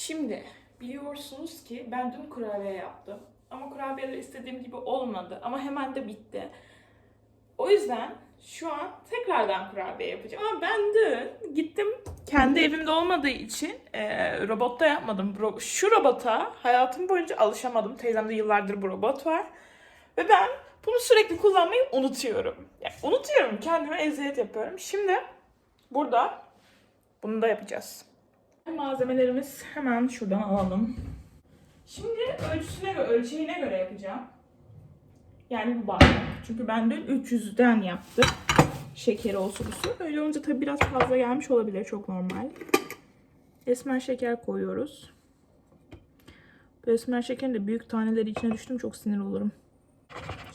Şimdi biliyorsunuz ki ben dün kurabiye yaptım. Ama kurabiyeler istediğim gibi olmadı. Ama hemen de bitti. O yüzden şu an tekrardan kurabiye yapacağım. Ama ben dün gittim kendi evimde olmadığı için e, robotta yapmadım. Şu robota hayatım boyunca alışamadım. Teyzemde yıllardır bu robot var. Ve ben bunu sürekli kullanmayı unutuyorum. Yani unutuyorum. Kendime eziyet yapıyorum. Şimdi burada bunu da yapacağız. Malzemelerimiz hemen şuradan alalım. Şimdi ölçüsüne göre, ölçeğine göre yapacağım. Yani bu bardak. Çünkü ben dün 300'den yaptım. Şekeri olsun olsun. Öyle olunca tabii biraz fazla gelmiş olabilir. Çok normal. Esmer şeker koyuyoruz. Bu esmer şekerin de büyük taneleri içine düştüm çok sinir olurum.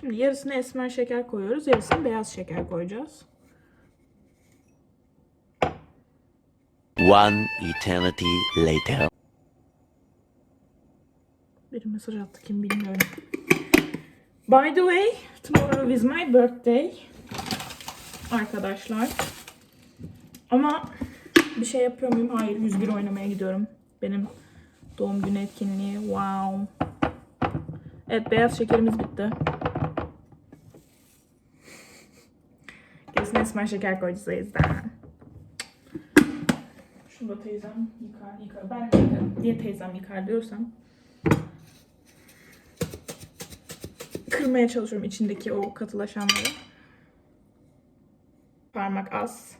Şimdi yarısını esmer şeker koyuyoruz. Yarısını beyaz şeker koyacağız. One eternity later. Bir mesaj attı kim bilmiyorum. By the way, tomorrow is my birthday. Arkadaşlar. Ama bir şey yapıyor muyum? Hayır, 101 oynamaya gidiyorum. Benim doğum günü etkinliği. Wow. Evet, beyaz şekerimiz bitti. Kesin esmer şeker koyacağız o yüzden. Şunu teyzem yıkar, yıkar. Ben yıkarım. Niye teyzem yıkar diyorsam. kırmaya çalışıyorum içindeki o katılaşanları. Parmak az.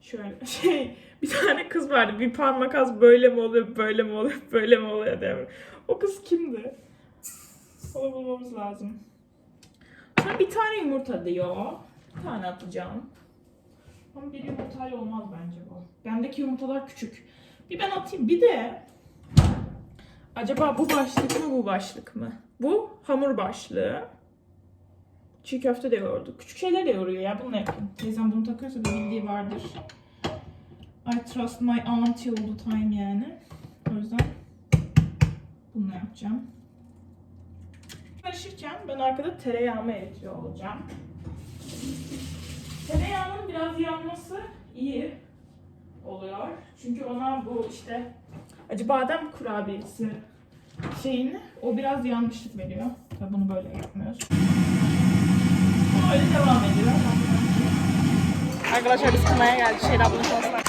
Şöyle şey bir tane kız vardı. Bir parmak az böyle mi oluyor, böyle mi oluyor, böyle mi oluyor diye. O kız kimdi? Onu bulmamız lazım. Sonra bir tane yumurta diyor. Bir tane atacağım. Ama bir yumurtayla olmaz bence bu. Bendeki yumurtalar küçük. Bir ben atayım. Bir de Acaba bu başlık mı bu başlık mı? Bu hamur başlığı. Çiğ köfte de yoğurdu. Küçük şeyler de yoğuruyor ya. Bununla yapayım. Teyzem bunu takıyorsa bir bildiği vardır. I trust my auntie all the time yani. O yüzden bununla yapacağım. Karışırken ben arkada tereyağımı eritiyor olacağım. Tereyağının yanması iyi oluyor. Çünkü ona bu işte acı badem kurabiyesi şeyini o biraz yanlışlık veriyor. Tabii bunu böyle yapmıyoruz. Ama öyle devam ediyor. Arkadaşlar biz kınaya geldik. Şeyda bunu konser.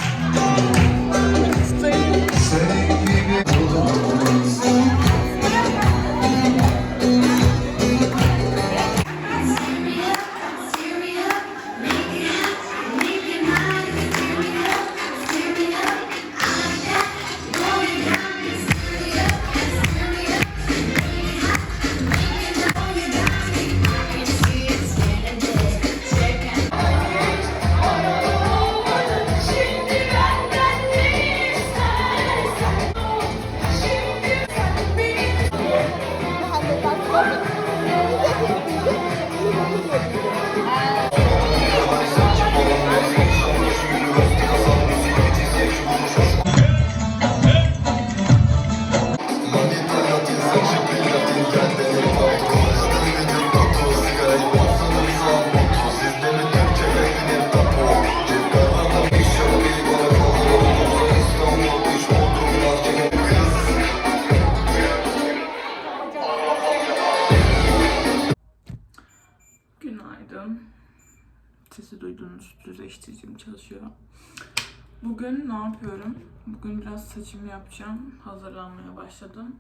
Bugün biraz saçımı yapacağım. Hazırlanmaya başladım.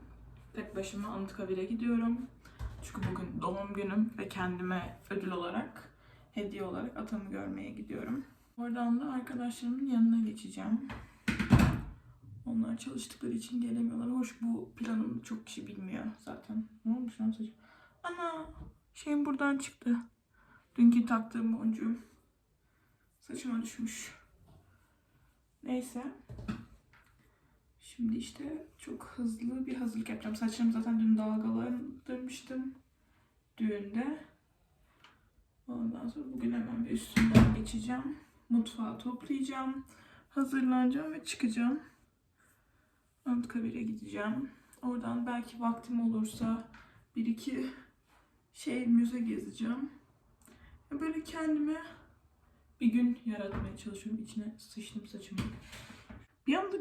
Tek başıma Anıtkabir'e gidiyorum. Çünkü bugün doğum günüm ve kendime ödül olarak, hediye olarak atamı görmeye gidiyorum. Oradan da arkadaşlarımın yanına geçeceğim. Onlar çalıştıkları için gelemiyorlar. Hoş bu planımı çok kişi bilmiyor zaten. Ne olmuş lan saçım? Ana şeyim buradan çıktı. Dünkü taktığım boncuğum. Saçıma düşmüş. Neyse. Şimdi işte çok hızlı bir hazırlık yapacağım. Saçlarımı zaten dün dalgalandırmıştım. Düğünde. Ondan sonra bugün hemen bir üstünden geçeceğim. Mutfağı toplayacağım. Hazırlanacağım ve çıkacağım. Anıtkabir'e gideceğim. Oradan belki vaktim olursa bir iki şey müze gezeceğim. Böyle kendime bir gün yaratmaya çalışıyorum. İçine sıçtım saçımı.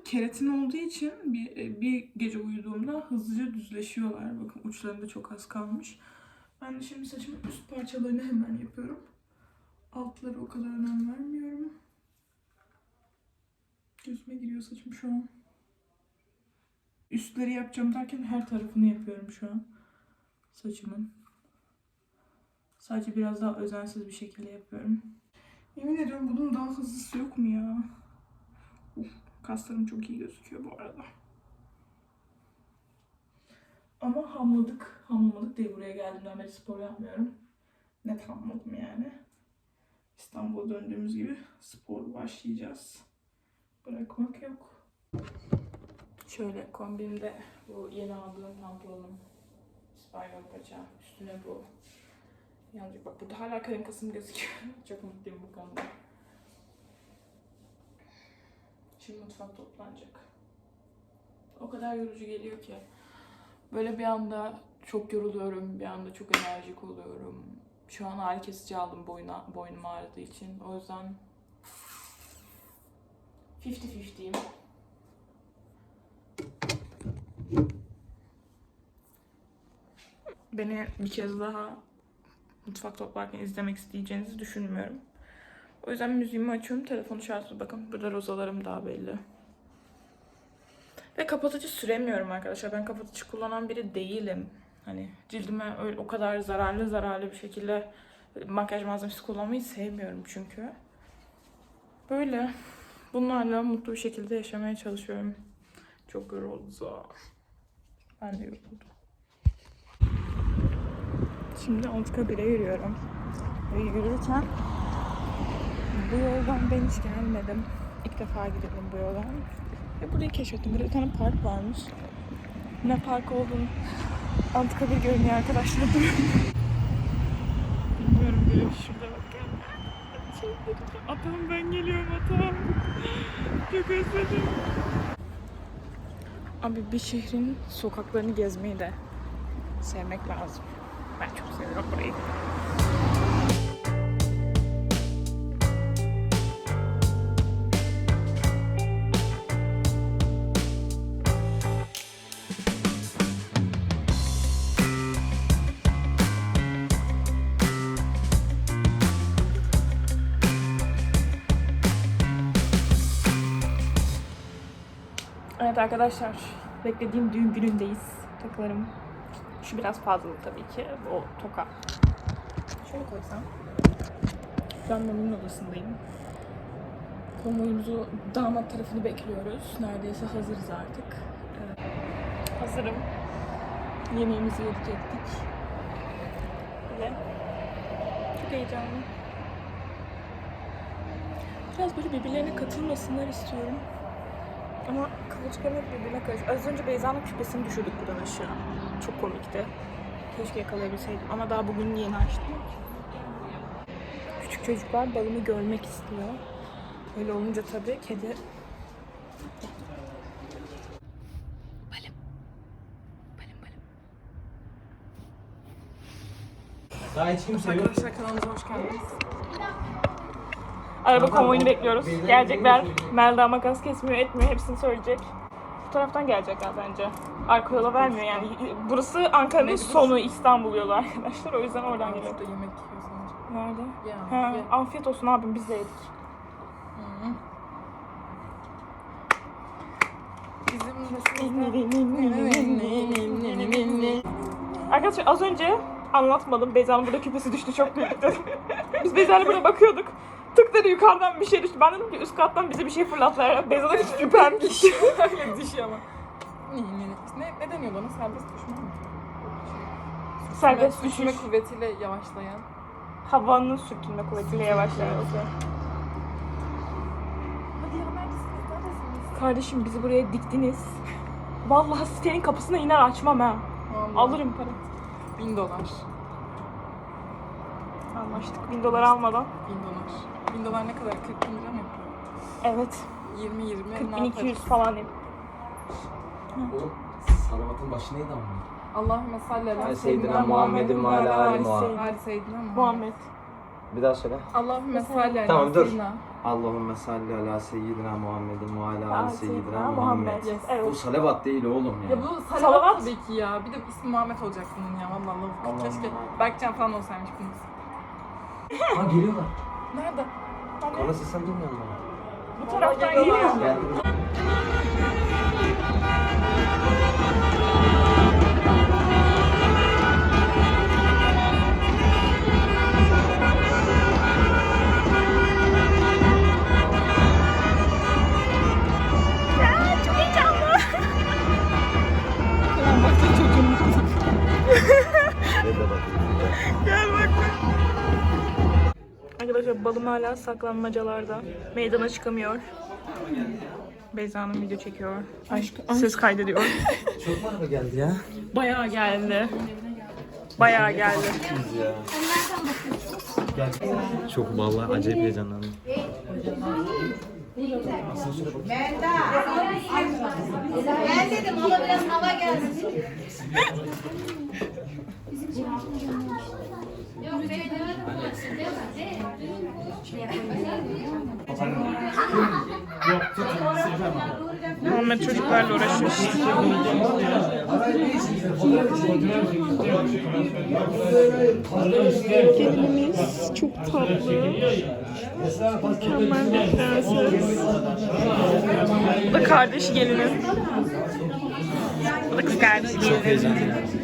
Keratin olduğu için bir, bir gece uyuduğumda hızlıca düzleşiyorlar. Bakın uçlarında çok az kalmış. Ben de şimdi saçımın üst parçalarını hemen yapıyorum. Altları o kadar önem vermiyorum. Gözüme giriyor saçım şu an. Üstleri yapacağım derken her tarafını yapıyorum şu an. Saçımın. Sadece biraz daha özensiz bir şekilde yapıyorum. Yemin ediyorum bunun daha hızlısı yok mu ya? Kaslarım çok iyi gözüküyor bu arada. Ama hamladık. Hamlamadık diye buraya geldiğimden beri spor yapmıyorum. Net hamladım yani. İstanbul'a döndüğümüz gibi spor başlayacağız. Bırakmak yok. Şöyle kombimde bu yeni aldığım pantolonum. Spiral paça. Üstüne bu. Yalnız bak burada hala karın kasım gözüküyor. Çok mutluyum bu konuda. Şimdi mutfak toplanacak. O kadar yorucu geliyor ki. Böyle bir anda çok yoruluyorum, bir anda çok enerjik oluyorum. Şu an ağrı kesici aldım boyuna, boynum ağrıdığı için. O yüzden 50-50'yim. Beni bir kez daha mutfak toplarken izlemek isteyeceğinizi düşünmüyorum. O yüzden müziğimi açıyorum. Telefonu şarjı bakın. Burada rozalarım daha belli. Ve kapatıcı süremiyorum arkadaşlar. Ben kapatıcı kullanan biri değilim. Hani cildime öyle o kadar zararlı zararlı bir şekilde makyaj malzemesi kullanmayı sevmiyorum çünkü. Böyle bunlarla mutlu bir şekilde yaşamaya çalışıyorum. Çok yoruldu. Ben de yoruldum. Şimdi Anıtkabir'e yürüyorum. Ve yürürken bu yoldan ben hiç gelmedim. İlk defa gidiyorum bu yoldan. Ve burayı keşfettim. Burada bir tane park varmış. Ne park olduğunu Anıtkabir görünüyor arkadaşlar. Bilmiyorum böyle şurada bakın. Atam ben geliyorum atam. Çok özledim. Abi bir şehrin sokaklarını gezmeyi de sevmek lazım. Ben çok seviyorum burayı. Evet arkadaşlar, beklediğim düğün günündeyiz. Takılarım şu biraz fazla tabii ki. O toka. Şöyle koysam. Şu an Mami'nin odasındayım. Konvoyumuzu damat tarafını bekliyoruz. Neredeyse hazırız artık. Evet. Hazırım. Yemeğimizi yedik ettik. Ve çok heyecanlı. Biraz böyle birbirlerine katılmasınlar istiyorum. Ama kıvırcıklarım hep birbirine karışıyor. Az önce Beyza'nın küpesini düşürdük buradan aşağı. Çok komikti. Keşke yakalayabilseydim ama daha bugün yeni açtım. Küçük çocuklar balımı görmek istiyor. Öyle olunca tabii kedi... Balım. Balım balım. Daha hiç kimse yok. Arkadaşlar kanalımıza hoş geldiniz. Araba konvoyunu bekliyoruz. Gelecekler. Melda makas kesmiyor, etmiyor. Hepsini söyleyecek. Bu taraftan gelecekler bence. Arka yola vermiyor yani. Burası Ankara'nın sonu İstanbul yolu arkadaşlar. O yüzden oradan geliyor. Burada yemek yiyorsunuz. Nerede? Ya. Ha, ya. afiyet olsun abim biz de yedik. Bizim Arkadaşlar az önce anlatmadım. Beyza'nın burada küpesi düştü çok büyüktü. Biz Beyza'yla burada bakıyorduk. Tık dedi yukarıdan bir şey düştü. Ben dedim ki üst kattan bize bir şey fırlattılar. Beyza'da hiç küpem gitti. Öyle düşüyor ama. Ne, ne deniyor bana? Serbest düşme mi? Serbest düşme düşüş. kuvvetiyle yavaşlayan. Havanın sürtünme kuvvetiyle yavaşlıyor. Hadi ya neredesiniz? Neredesiniz? Kardeşim bizi buraya diktiniz. Vallahi sitenin kapısına iner açmam ha. Vallahi. Alırım para. Bin dolar. Anlaştık. Bin dolar almadan. Bin dolar. Bin dolar ne kadar? 40 bin lira mı yapıyor? Evet. 20 20 ne 4200 yaparız? falan. yap- Oğlum Salavat'ın başı neydi ama? Allahümme salli ala Seyyidina Muhammedin ve ala ali Muhammed. Ali Seyyidina Muhammed. Bir daha söyle. Allahümme salli ala Tamam, dur. seyyidina. Allahümme salli ala seyyidina Muhammedin ve ala ali seyyidina Muhammed. Muhammed. Yes, evet. Bu salavat değil oğlum ya. Ya bu salavat, Salavat. tabii ki ya. Bir de ismi Muhammed olacak bunun ya. Vallahi Allah. Allah Keşke Allah. Berkcan falan olsaymış bunun. Ha geliyorlar. Nerede? Kola sesini duymuyor musun? Bu taraftan geliyor. Hala saklanmacalarda. Meydana çıkamıyor. Beyza Hanım video çekiyor. Aşk, ses kaydediyor. Çok mu araba geldi ya? Bayağı geldi. Bayağı geldi. Çok vallahi acayip heyecanlandım. Ben dedim hava biraz hava gelsin. Muhammed çocuklarla uğraşıyor. Gelinimiz çok tatlı. Mükemmel bir prenses. Bu da kardeşi gelinin. Bu da kız kardeşi gelinin.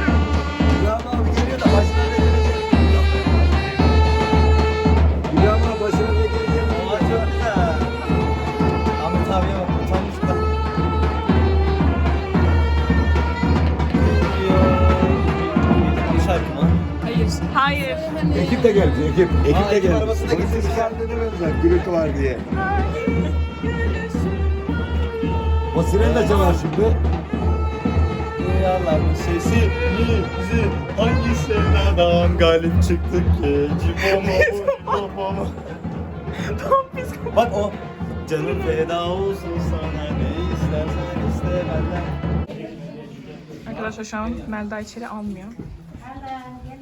Hayır. Ekip de geldi, ekip. Ekip Aa, de ekip geldi. arabası da gitti. kendine benzer, gürültü var diye. O sireni de çalar şimdi. Ey Allah'ın sesi bizi hangi sevdadan galip çıktık ki? Cipomo cipomo. Bak o canım feda olsun sana ne istersen iste benden. Arkadaşlar şu an Melda içeri almıyor.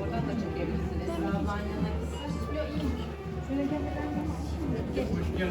Oradan da çekebilirsiniz. Şöyle gel.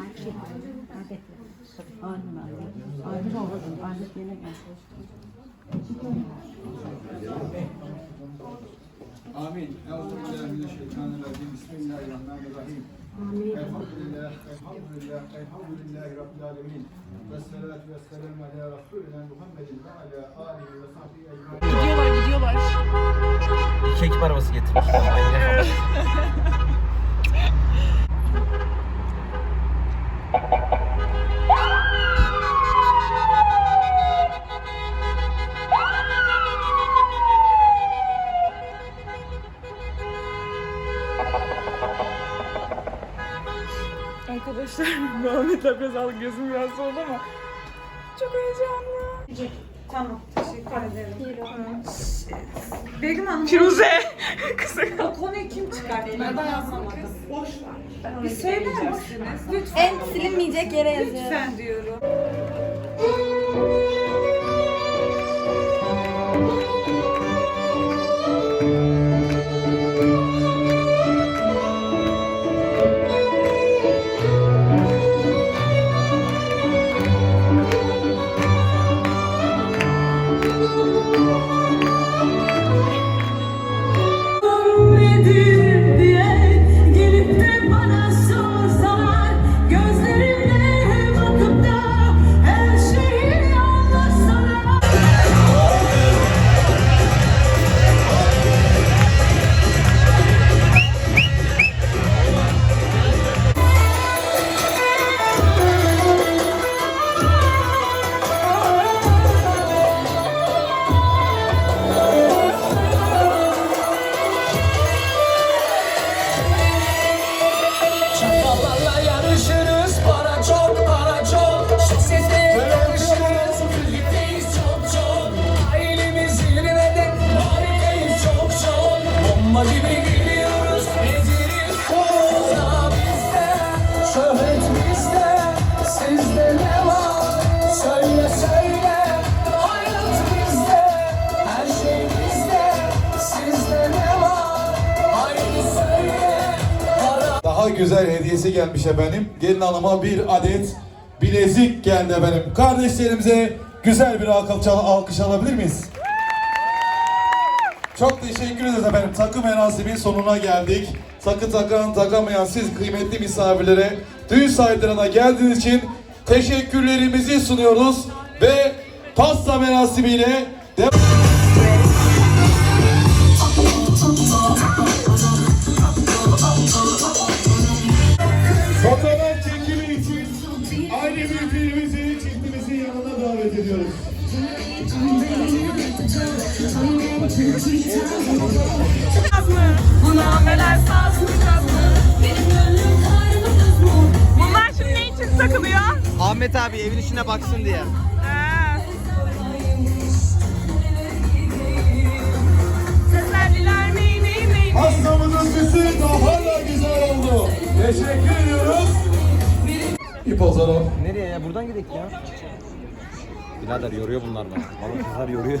Ayşe, hadi. Amin. Euzubillahimineşşeytanirracim. Bismillahirrahmanirrahim. Amin. Elhamdülillah, elhamdülillah, elhamdülillahi rabbil alemin. Ve salatu ve selamu ala Resulina Muhammedin ve ala alihi ve sahbihi ecmaîn. Gidiyorlar gidiyorlar. Ekip arabası getirmişler. Arkadaşlar Muhammed abla al gözüm biraz oldu ama çok heyecanlı. Tamam, teşekkür ederim. Begüm Hanım, Firuze. Kısa bu konuyu kim çıkarttı? Ben yazamadım. Boş ver. Bir söyler misiniz? Lütfen. En silinmeyecek yere yazıyorum. Lütfen diyorum. güzel hediyesi gelmiş efendim. Gelin hanıma bir adet bilezik geldi efendim. Kardeşlerimize güzel bir alkış, alabilir miyiz? Çok teşekkür ederiz efendim. Takım merasimin sonuna geldik. Takı takan takamayan siz kıymetli misafirlere düğün sahiplerine geldiğiniz için teşekkürlerimizi sunuyoruz ve pasta merasimiyle devam Bunlar şimdi ne için takılıyor? Ahmet abi evin içine baksın diye. Ha. Teselliler mi mi mi? Hastamızın sesi daha da güzel oldu. Teşekkür ediyoruz. İp zaman. Nereye ya? Buradan gidelim ya. Birader yoruyor bunlar bana. Vallahi kızlar yoruyor.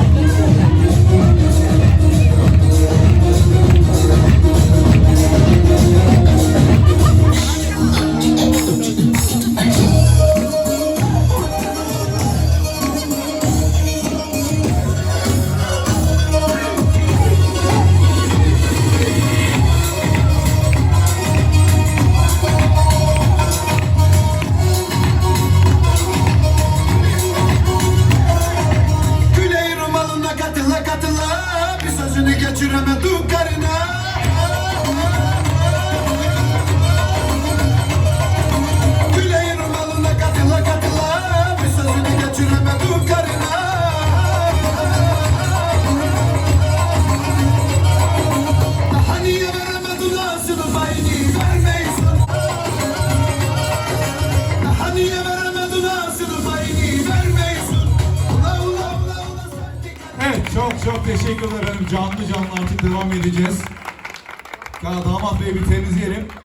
sözünü geçiremedim karına çok teşekkürler efendim. Canlı canlı artık devam edeceğiz. Ya damat bey bir temizleyelim.